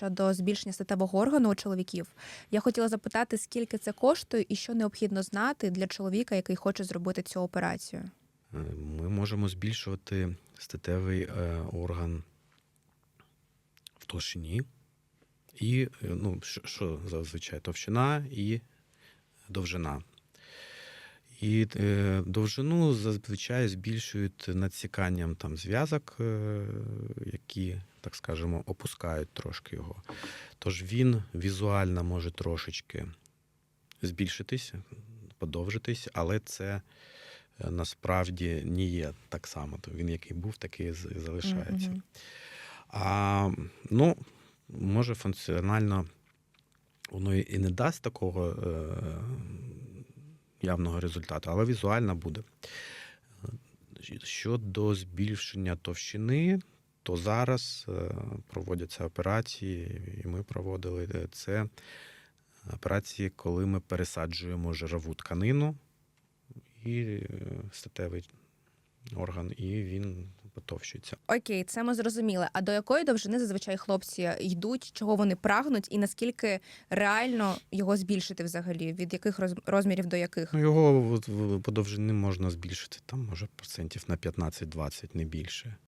щодо збільшення статевого органу у чоловіків. Я хотіла запитати, скільки це коштує і що необхідно знати для чоловіка, який хоче зробити цю операцію. Е, Ми можемо збільшувати статевий е, орган в товщині. І, е, ну, що, що зазвичай товщина і довжина. І е, довжину зазвичай збільшують надсіканням там зв'язок, е, які, так скажемо, опускають трошки його. Тож він візуально може трошечки збільшитись, подовжитись, але це е, насправді не є так само. То він який був, такий і залишається. Мгм. А, ну, може, функціонально воно і не дасть такого явного результату, але візуальна буде. Щодо збільшення товщини, то зараз е, проводяться операції, і ми проводили е, це операції, коли ми пересаджуємо жирову тканину і е, статевий орган, і він потовщується. Окей, це ми зрозуміли. А до якої довжини зазвичай хлопці йдуть, чого вони прагнуть, і наскільки реально його збільшити взагалі? Від яких роз- розмірів до яких? Ну, його по довжини можна збільшити там, може, процентів на 15-20, не більше.